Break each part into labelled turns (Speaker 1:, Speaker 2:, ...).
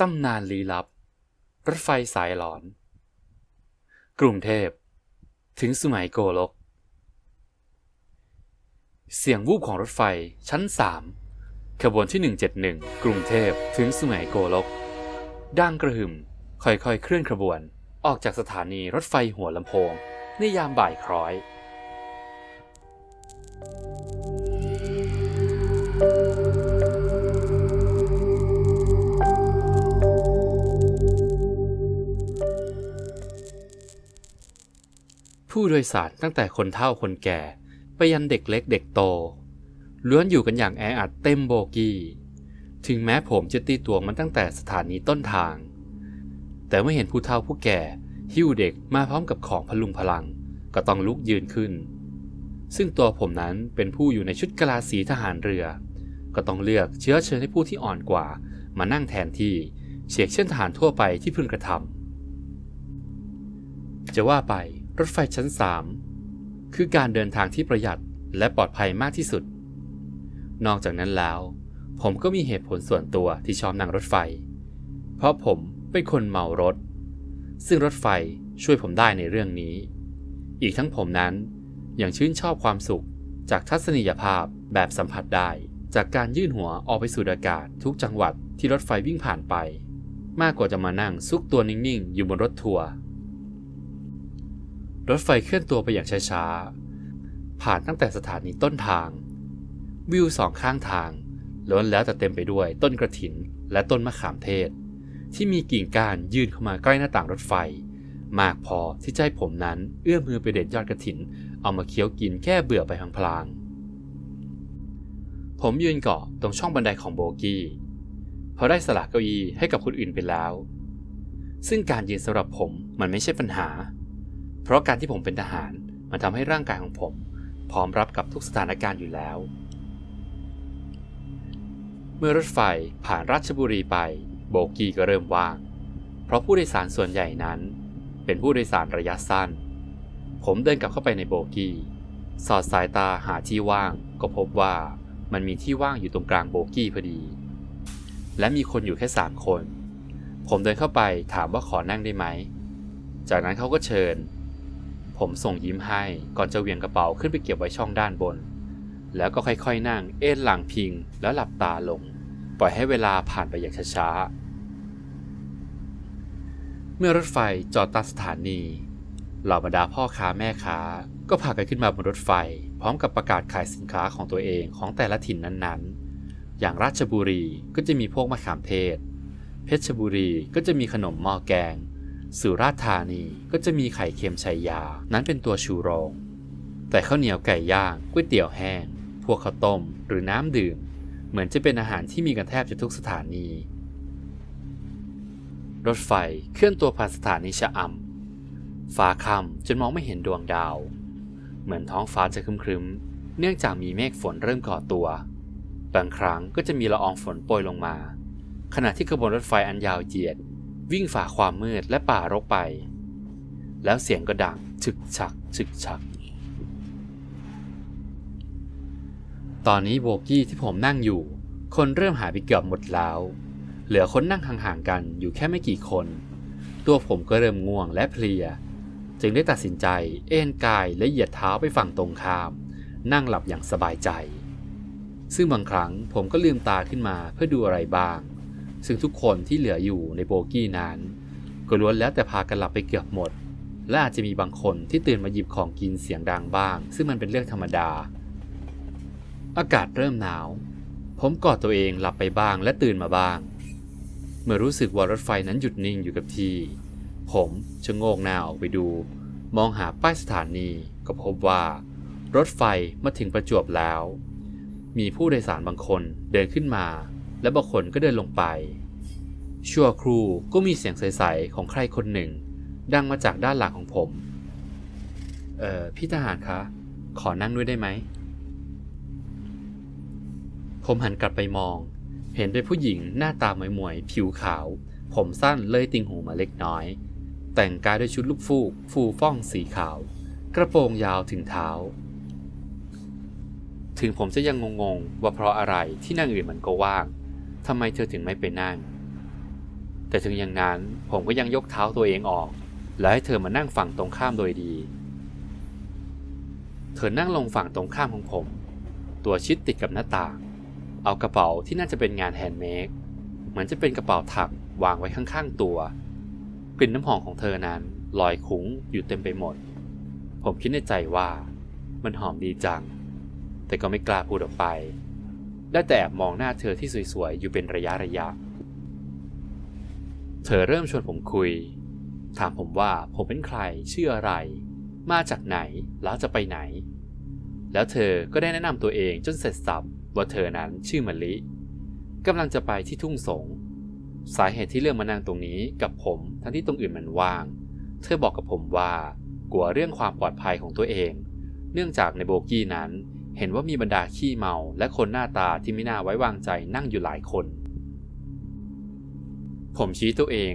Speaker 1: ตำนานลี้ลับ รถไฟสายหลอน กรุงเทพ ถึงสุไหงโกลก เสียงวูบของรถไฟชั้น 3 ขบวนที่ 171 กรุงเทพถึงสุไหงโกลก ดังกระหึ่มค่อยๆเคลื่อนขบวน ออกจากสถานีรถไฟหัวลำโพง ในยามบ่ายคล้อย ผู้โดยสารตั้งแต่คนเฒ่าคนแก่ ไปยันเด็กเล็กเด็กโต ล้วนอยู่กันอย่างแออัดเต็มโบกี้ ถึงแม้ผมจะตีตัวมันตั้งแต่สถานีต้นทาง แต่เมื่อเห็นผู้เฒ่าผู้แก่ หิ้วเด็กมาพร้อมกับของพลุงพลัง ก็ต้องลุกยืนขึ้น ซึ่งตัวผมนั้นเป็นผู้อยู่ในชุดกะลาสีทหารเรือ ก็ต้องเลือกเชื้อเชิญให้ผู้ที่อ่อนกว่ามานั่งแทนที่เฉียกเช่นทหารทั่วไปที่พึงกระทำจะว่าไป รถไฟชั้น 3 คือการเดินทางที่ประหยัดและปลอดภัยมากที่สุด นอกจากนั้นแล้ว ผมก็มีเหตุผลส่วนตัวที่ชอบนั่งรถไฟ เพราะผมเป็นคนเมารถ ซึ่งรถไฟช่วยผมได้ในเรื่องนี้ อีกทั้งผมนั้นยังชื่นชอบความสุขจากทัศนียภาพแบบสัมผัสได้ จากการยื่นหัวออกไปสู่อากาศทุกจังหวัดที่รถไฟวิ่งผ่านไป มากกว่าจะมานั่งซุกตัวนิ่งๆ อยู่บนรถทัวร์ รถไฟเคลื่อนตัวไปอย่างช้าๆ ผ่านตั้งแต่สถานีต้นทาง วิวสองข้างทางล้วนแล้วแต่เต็มไปด้วยต้นกระถินและต้นมะขามเทศ ที่มีกิ่งก้านยื่นเข้ามาใกล้หน้าต่างรถไฟ มากพอที่จะให้ผมนั้นเอื้อมมือไปเด็ดยอดกระถิน เอามาเคี้ยวกินแก้เบื่อไปพลางๆผมยืนเกาะตรงช่องบันไดของโบกี้พราะได้สละเก้าอี้ให้กับคนอื่นไปแล้ว ซึ่งการยืนสำหรับผมมันไม่ใช่ปัญหา เพราะการที่ผมเป็นทหารมันทำให้ร่างกายของผม พร้อมรับกับทุกสถานการณ์อยู่แล้ว เมื่อรถไฟผ่านราชบุรีไปโบกี้ก็เริ่มว่าง เพราะผู้โดยสารส่วนใหญ่นั้น เป็นผู้โดยสารระยะสั้น ผมเดินกลับเข้าไปในโบกี้ สอดสายตาหาที่ว่าง ก็พบว่ามันมีที่ว่างอยู่ตรงกลางโบกี้พอดี และมีคนอยู่แค่สามคน ผมเดินเข้าไปถามว่าขอนั่งได้ไหม จากนั้นเขาก็เชิญ ผมส่งยิ้มให้ก่อนจะเหวี่ยงกระเป๋าขึ้นไปเก็บไว้ช่องด้านบน แล้วก็ค่อยๆนั่งเอนหลังพิงแล้วหลับตาลง ปล่อยให้เวลาผ่านไปอย่างช้าๆ เมื่อรถไฟจอดตามสถานีเหล่าบรรดาพ่อค้าแม่ค้า ก็พากันขึ้นมาบนรถไฟ พร้อมกับประกาศขายสินค้าของตัวเองของแต่ละถิ่นนั้นๆ อย่างราชบุรีก็จะมีพวกมะขามเทศ เพชรบุรีก็จะมีขนมหม้อแกง สุราษฎร์ธานีก็จะมีไข่เค็มชัยยา นั้นเป็นตัวชูโรง แต่ข้าวเหนียวไก่ย่างก๋วยเตี๋ยวแห้ง พวกข้าวต้มหรือน้ำดื่ม เหมือนจะเป็นอาหารที่มีกันแทบจะทุกสถานี รถไฟเคลื่อนตัวผ่านสถานีชะอำฟ้าค่ำจนมองไม่เห็นดวงดาว เหมือนท้องฟ้าจะครึ้มๆ เนื่องจากมีเมฆฝนเริ่มก่อตัว บางครั้งก็จะมีละอองฝนโปรยลงมา ขณะที่ขบวนรถไฟอันยาวเหยียด วิ่งฝ่าความมืดและป่ารกไป แล้วเสียงก็ดังฉึกฉักฉึกฉัก ตอนนี้โบกี้ที่ผมนั่งอยู่ คนเริ่มหายไปเกือบหมดแล้ว เหลือคนนั่งห่างๆกันอยู่แค่ไม่กี่คน ตัวผมก็เริ่มง่วงและเพลีย จึงได้ตัดสินใจเอนกายและเหยียดเท้าไปฝั่งตรงข้าม นั่งหลับอย่างสบายใจ ซึ่งบางครั้งผมก็ลืมตาขึ้นมาเพื่อดูอะไรบ้าง ซึ่งทุกคนที่เหลืออยู่ในโบกี้นั้นก็ล้วนแล้วแต่พากันหลับไปเกือบหมด และอาจจะมีบางคนที่ตื่นมาหยิบของกินเสียงดังบ้าง ซึ่งมันเป็นเรื่องธรรมดา อากาศเริ่มหนาว ผมกอดตัวเองหลับไปบ้างและตื่นมาบ้าง เมื่อรู้สึกว่ารถไฟนั้นหยุดนิ่งอยู่กับที่ ผมจะโงกหน้าออกไปดู มองหาป้ายสถานีก็พบว่ารถไฟมาถึงประจวบแล้ว มีผู้โดยสารบางคนเดินขึ้นมา และบางคนก็เดินลงไป ชั่วครู่ก็มีเสียงใสๆของใครคนหนึ่ง ดังมาจากด้านหลังของผม เอ่อ พี่ทหารคะ ขอนั่งด้วยได้ไหม ผมหันกลับไปมอง เห็นเป็นผู้หญิงหน้าตาหมวยๆ ผิวขาว ผมสั้นเลยติงหูมาเล็กน้อย แต่งกายด้วยชุดลูกฟูก ฟูฟ่องสีขาว กระโปรงยาวถึงเท้าถึงผมจะยังงงๆ ว่าเพราะอะไรที่นั่งอื่นมันก็ว่าง ทำไมเธอถึงไม่ไปนั่ง แต่ถึงอย่างนั้นผมก็ยังยกเท้าตัวเองออก แล้วให้เธอมานั่งฝั่งตรงข้ามโดยดี เธอนั่งลงฝั่งตรงข้ามของผม ตัวชิดติดกับหน้าต่าง เอากระเป๋าที่น่าจะเป็นงานแฮนด์เมดเหมือนจะเป็นกระเป๋าถักวางไว้ข้างๆตัว กลิ่นน้ำหอมของเธอนั้นลอยคุ้งอยู่เต็มไปหมด ผมคิดในใจว่ามันหอมดีจัง แต่ก็ไม่กล้าพูดออกไป ได้แต่มองหน้าเธอที่สวยๆ อยู่เป็นระยะระยะ เธอเริ่มชวนผมคุย ถามผมว่าผมเป็นใคร ชื่ออะไร มาจากไหน แล้วจะไปไหน แล้วเธอก็ได้แนะนำตัวเองจนเสร็จสับว่าเธอนั้นชื่อมะลิกำลังจะไปที่ทุ่งสง สาเหตุที่เลือกมานั่งตรงนี้กับผมทั้งที่ตรงอื่นมันว่าง เธอบอกกับผมว่ากลัวเรื่องความปลอดภัยของตัวเอง เนื่องจากในโบกี้นั้น เห็นว่ามีบรรดาขี้เมาและคนหน้าตาที่ไม่น่าไว้วางใจนั่งอยู่หลายคน ผมชี้ตัวเอง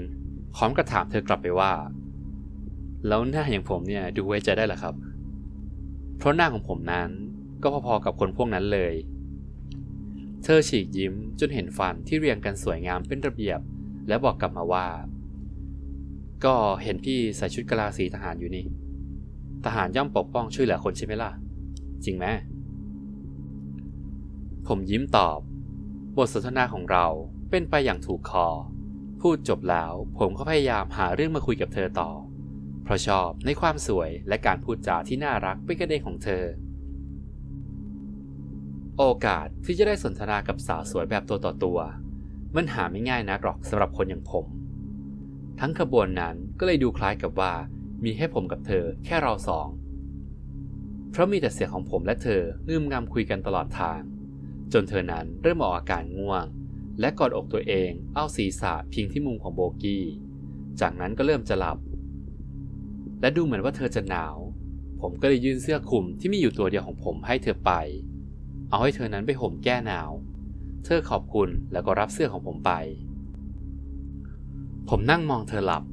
Speaker 1: พร้อมกับถามเธอกลับไปว่า แล้วหน้าอย่างผมเนี่ยดูไว้ใจได้หรอครับ เพราะหน้าของผมนั้นก็พอๆกับคนพวกนั้นเลย เธอฉีกยิ้มจนเห็นฟันที่เรียงกันสวยงามเป็นระเบียบ และบอกกลับมาว่า ก็เห็นพี่ใส่ชุดกลาสีทหารอยู่นี่ ทหารย่อมปกป้องช่วยเหลือคนใช่ไหมล่ะ จริงไหม มยิ้มตอบ บทสนทนาของเราเป็นไปอย่างถูกคอ พูดจบแล้วผมก็พยายามหาเรื่องมาคุยกับเธอต่อ เพราะชอบในความสวยและการพูดจาที่น่ารักเป็นกระเด้ของเธอ โอกาสที่จะได้สนทนากับสาวสวยแบบตัวต่อตัว มันหาไม่ง่ายนักหรอกสำหรับคนอย่างผม ทั้งขบวนนั้นก็เลยดูคล้ายกับว่ามีให้ผมกับเธอแค่เราสอง เพราะมีแต่เสียงของผมและเธองืมงำคุยกันตลอดทาง จนเธอนั้นเริ่มออกอาการง่วง และกอดอกตัวเองเอาศีรษะพิงที่มุมของโบกี้ จากนั้นก็เริ่มจะหลับ และดูเหมือนว่าเธอจะหนาว ผมก็เลยยื่นเสื้อคลุมที่มีอยู่ตัวเดียวของผมให้เธอไป เอาให้เธอนั้นไปห่มแก้หนาว เธอขอบคุณแล้วก็รับเสื้อของผมไป ผมนั่งมองเธอหลับ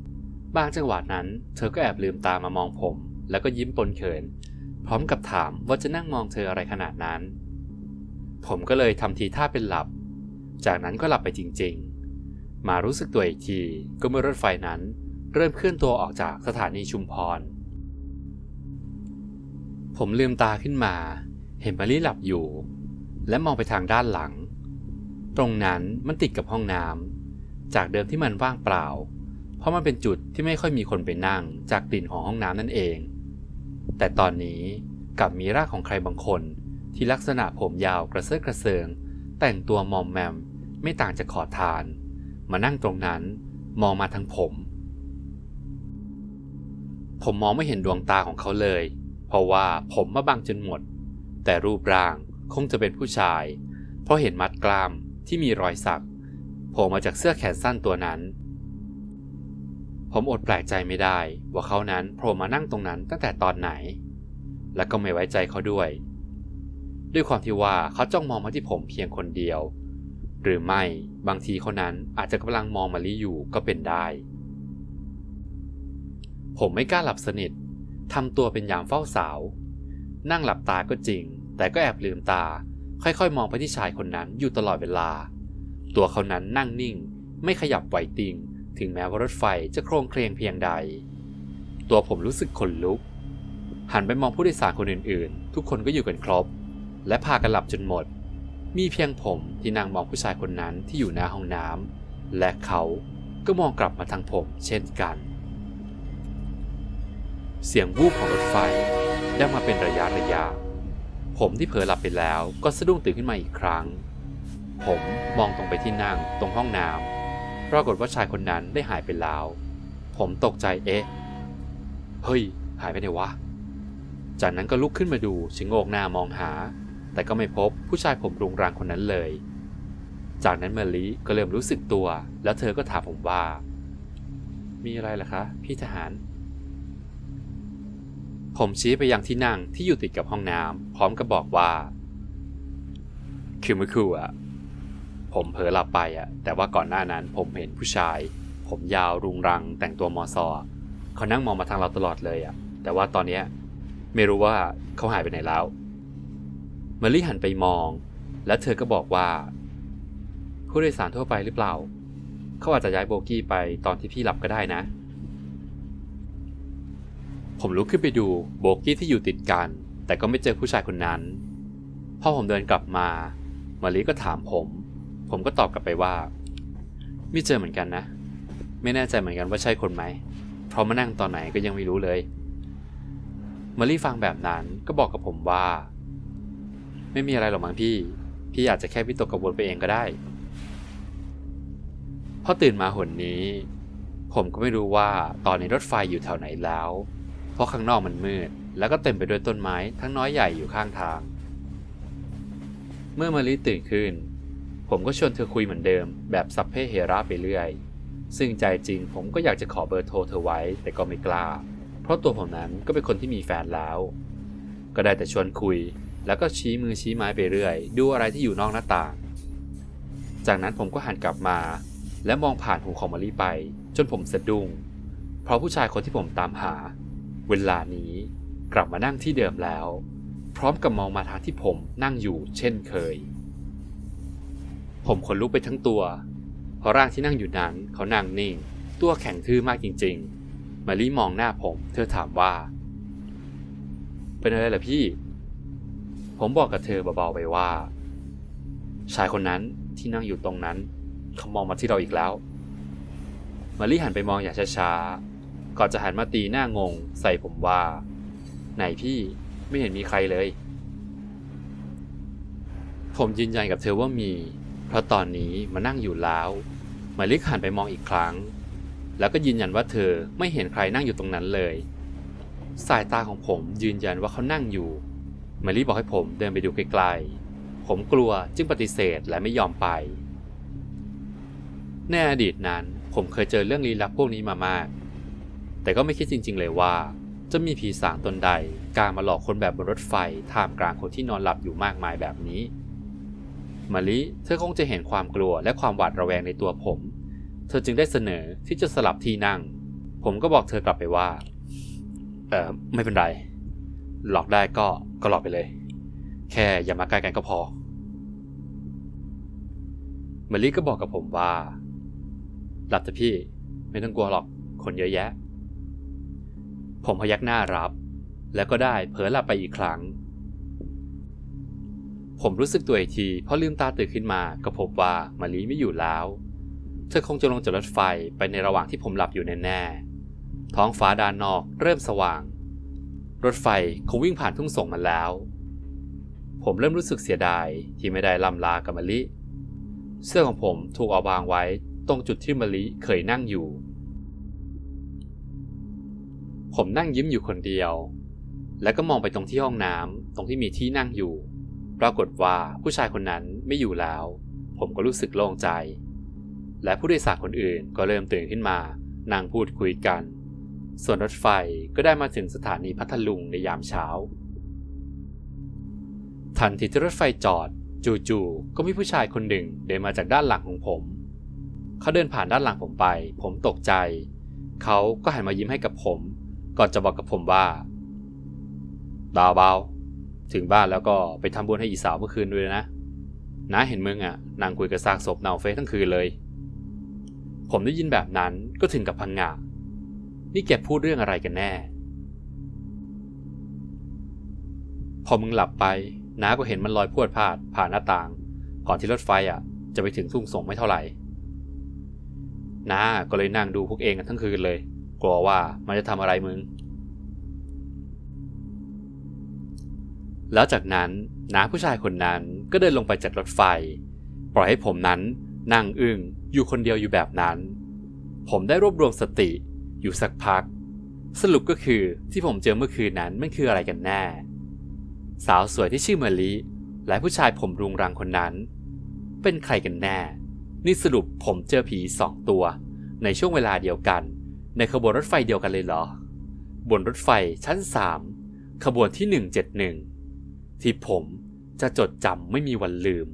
Speaker 1: บางจังหวะนั้น เธอก็แอบลืมตามามองผม แล้วก็ยิ้มปนเขิน พร้อมกับถามว่าจะนั่งมองเธออะไรขนาดนั้น ผมก็เลยทำทีท่าเป็นหลับ จากนั้นก็หลับไปจริงๆ มารู้สึกตัวอีกทีก็เมื่อรถไฟนั้น เริ่มเคลื่อนตัวออกจากสถานีชุมพร ผมลืมตาขึ้นมา เห็นมารีหลับอยู่ และมองไปทางด้านหลัง ตรงนั้นมันติดกับห้องน้ำจากเดิมที่มันว่างเปล่า เพราะมันเป็นจุดที่ไม่ค่อยมีคนไปนั่งจากกลิ่นของห้องน้ำนั่นเอง แต่ตอนนี้กลับมีรากของใครบางคน ที่ลักษณะผมยาวกระเซาะกระเซิง แต่งตัวมอมแมม ไม่ต่างจากขอทาน มานั่งตรงนั้น มองมาทางผม ผมมองไม่เห็นดวงตาของเขาเลย เพราะว่าผมมาบังจนหมด แต่รูปร่างคงจะเป็นผู้ชาย เพราะเห็นมัดกล้ามที่มีรอยสักโผล่มาจากเสื้อแขนสั้นตัวนั้น ผมอดแปลกใจไม่ได้ว่าเขานั้นโผล่มานั่งตรงนั้นตั้งแต่ตอนไหน และก็ไม่ไว้ใจเขาด้วย ด้วยความที่ว่าเขาจ้องมองมาที่ผมเพียงคนเดียว หรือไม่บางทีเขานั้นอาจจะกำลังมองมาลีอยู่ก็เป็นได้ ผมไม่กล้าหลับสนิททำตัวเป็นยามเฝ้าสาว นั่งหลับตาก็จริง แต่ก็แอบลืมตา ค่อยๆ มองไปที่ชายคนนั้นอยู่ตลอดเวลา ตัวเขานั้นนั่งนิ่ง ไม่ขยับไหวติง ถึงแม้ว่ารถไฟจะโครงเคลงเพียงใด ตัวผมรู้สึกขนลุก หันไปมองผู้โดยสารคนอื่นๆ ทุกคนก็อยู่กันครบ และพากันหลับจนหมด มีเพียงผมที่นั่งมองผู้ชายคนนั้นที่อยู่หน้าห้องน้ำและเขาก็มองกลับมาทางผมเช่นกัน เสียงวูบของรถไฟได้มาเป็นระยะระยะ ผมที่เผลอหลับไปแล้วก็สะดุ้งตื่นขึ้นมาอีกครั้ง ผมมองตรงไปที่นั่งตรงห้องน้ำปรากฏว่าชายคนนั้นได้หายไปแล้ว ผมตกใจเอ๊ะ เฮ้ย หายไปไหนวะ จากนั้นก็ลุกขึ้นมาดูชะโงกหน้ามองหา แต่ก็ไม่พบผู้ชายผมรุงรังคนนั้นเลย จากนั้นเมลีก็เริ่มรู้สึกตัว แล้วเธอก็ถามผมว่า มีอะไรล่ะคะ พี่ทหาร ผมชี้ไปยังที่นั่งที่อยู่ติดกับห้องน้ำพร้อมกับบอกว่า คือเมื่อครู่อะผมเผลอหลับไปอะแต่ว่าก่อนหน้านั้นผมเห็นผู้ชาย ผมยาวรุงรัง แต่งตัวมอซอเขานั่งมองมาทางเราตลอดเลยอะแต่ว่าตอนเนี้ยไม่รู้ว่าเขาหายไปไหนแล้ว เมลี่หันไปมอง แล้วเธอก็บอกว่า ผู้โดยสารทั่วไปหรือเปล่า เขาอาจจะย้ายโบกี้ไปตอนที่พี่หลับก็ได้นะ ผมลุกขึ้นไปดูโบกี้ที่อยู่ติดกัน แต่ก็ไม่เจอผู้ชายคนนั้น พอผมเดินกลับมามารีก็ถามผม ผมก็ตอบกลับไปว่า ไม่เจอเหมือนกันนะ ไม่แน่ใจเหมือนกันว่าใช่คนไหม เพราะมานั่งตอนไหนก็ยังไม่รู้เลยมารีฟังแบบนั้นก็บอกกับผมว่า ไม่มีอะไรหรอกมั้งพี่ พี่อาจจะแค่วิตกกังวลไปเองก็ได้ พอตื่นมาหนนี้ ผมก็ไม่รู้ว่าตอนนี้รถไฟอยู่แถวไหนแล้ว เพราะข้างนอกมันมืด แล้วก็เต็มไปด้วยต้นไม้ทั้งน้อยใหญ่อยู่ข้างทาง เมื่อมารีตื่นขึ้น ผมก็ชวนเธอคุยเหมือนเดิม แบบสัพเพเหระไปเรื่อย ซึ่งใจจริงผมก็อยากจะขอเบอร์โทรเธอไว้ แต่ก็ไม่กล้า เพราะตัวผมนั้นก็เป็นคนที่มีแฟนแล้ว ก็ได้แต่ชวนคุย แล้วก็ชี้มือชี้ไม้ไปเรื่อย ดูอะไรที่อยู่นอกหน้าต่าง จากนั้นผมก็หันกลับมา และมองผ่านหูของมารีไป จนผมสะดุ้ง เพราะผู้ชายคนที่ผมตามหา เวลานี้กลับมานั่งที่เดิมแล้ว พร้อมกับมองมาทางที่ผมนั่งอยู่เช่นเคย ผมขนลุกไปทั้งตัว เพราะร่างที่นั่งอยู่นั้นเขานั่งนิ่ง ตัวแข็งทื่อมากจริง ๆ มารีมองหน้าผม เธอถามว่า เป็นอะไรล่ะพี่ ผมบอกกับเธอเบาๆไปว่า ชายคนนั้นที่นั่งอยู่ตรงนั้นเขามองมาที่เราอีกแล้วมารีหันไปมองอย่างช้าๆก่อนจะหันมาตีหน้างงใส่ผมว่า ไหนพี่ไม่เห็นมีใครเลย ผมยืนยันกับเธอว่ามี เพราะตอนนี้มานั่งอยู่แล้วมาลิกหันไปมองอีกครั้ง แล้วก็ยืนยันว่าเธอไม่เห็นใครนั่งอยู่ตรงนั้นเลย สายตาของผมยืนยันว่าเขานั่งอยู่ มารีบอกให้ผมเดินไปดูไกลๆ ผมกลัวจึงปฏิเสธและไม่ยอมไป ในอดีตนั้นผมเคยเจอเรื่องลี้ลับพวกนี้มามาก แต่ก็ไม่คิดจริง ๆ เลยว่า จะมีผีสางตนใดกล้ามาหลอกคนแบบบนรถไฟท่ามกลางคนที่นอนหลับอยู่มากมายแบบนี้มาลิเธอคงจะเห็นความกลัวและความหวาดระแวงในตัวผม เธอจึงได้เสนอที่จะสลับที่นั่ง ผมก็บอกเธอกลับไปว่า เออไม่เป็นไร หลอกได้ก็ก็หลอกไปเลย แค่อย่ามาใกล้กันก็พอมาลิก็บอกกับผมว่า หลับเถอะพี่ไม่ต้องกลัวหรอกคนเยอะแยะ ผมพยักหน้ารับ แล้วก็ได้เผลอหลับไปอีกครั้ง ผมรู้สึกตัวอีกทีพอลืมตาตื่นขึ้นมาก็พบว่ามาลีไม่อยู่แล้ว เธอคงจะลงจากรถไฟไปในระหว่างที่ผมหลับอยู่แน่ๆท้องฟ้าด้านนอกเริ่มสว่าง รถไฟคงวิ่งผ่านทุ่งส่งมาแล้ว ผมเริ่มรู้สึกเสียดายที่ไม่ได้ลำลากับมะลิ เสื้อของผมถูกเอาวางไว้ตรงจุดที่มะลิเคยนั่งอยู่ ผมนั่งยิ้มอยู่คนเดียว แล้วก็มองไปตรงที่ห้องน้ำตรงที่มีที่นั่งอยู่ ปรากฏว่าผู้ชายคนนั้นไม่อยู่แล้ว ผมก็รู้สึกโล่งใจ และผู้โดยสารคนอื่นก็เริ่มตื่นขึ้นมานั่งพูดคุยกัน ส่วนรถไฟก็ได้มาถึงสถานีพัทลุงในยามเช้า ทันทีที่รถไฟจอด จู่ๆก็มีผู้ชายคนหนึ่งเดินมาจากด้านหลังของผม เขาเดินผ่านด้านหลังผมไป ผมตกใจ เขาก็หันมายิ้มให้กับผม ก่อนจะบอกกับผมว่าดาวเบาถึงบ้านแล้วก็ไปทำบุญให้อีสาวเมื่อคืนด้วยนะน้าเห็นมึงอะนั่งคุยกับซากศพเนาเฟซทั้งคืนเลย ผมได้ยินแบบนั้นก็ถึงกับพังงะ นี่แกพูดเรื่องอะไรกันแน่ พอมึงหลับไปน้าก็เห็นมันลอยพวดพาด ผ่านหน้าต่าง ก่อนที่รถไฟอะ จะไปถึงทุ่งส่งไม่เท่าไหร่น้าก็เลยนั่งดูพวกเองกันทั้งคืนเลย กลัวว่ามันจะทำอะไรมึง แล้วจากนั้นน้าผู้ชายคนนั้นก็เดินลงไปจากรถไฟ ปล่อยให้ผมนั้นนั่งอึ้งอยู่คนเดียวอยู่แบบนั้น ผมได้รวบรวมสติ อยู่สักพัก สรุปก็คือที่ผมเจอเมื่อคืนนั้นมันคืออะไรกันแน่ สาวสวยที่ชื่อเมลีและผู้ชายผมรุงรังคนนั้น เป็นใครกันแน่ นี่สรุปผมเจอผีสองตัว ในช่วงเวลาเดียวกัน ในขบวนรถไฟเดียวกันเลยเหรอ บนรถไฟชั้นสามขบวนที่ 171 ที่ผมจะจดจำไม่มีวันลืม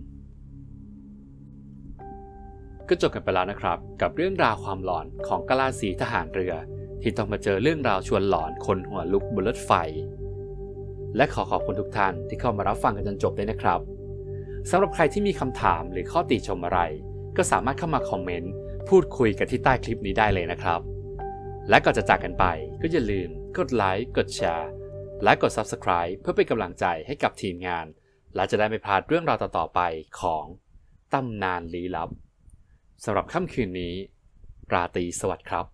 Speaker 1: ก็จบกันไปแล้วนะครับ กับเรื่องราวความหลอนของกะลาสีทหารเรือ ที่ต้องมาเจอเรื่องราวชวนหลอนคนหัวลุกบนรถไฟ และขอขอบคุณทุกท่านที่เข้ามารับฟังกันจนจบเลยนะครับสำหรับใครที่มีคำถามหรือข้อติชมอะไร ก็สามารถเข้ามาคอมเมนต์พูดคุยกันที่ใต้คลิปนี้ได้เลยนะครับ และก่อนจะจากกันไปก็อย่าลืมกดไลค์กดแชร์และกด Subscribe เพื่อเป็นกำลังใจให้กับทีมงาน และจะได้ไม่พลาดเรื่องราวต่อๆไปของตำนานลี้ลับ สำหรับค่ำคืนนี้ ราตรีสวัสดิ์ครับ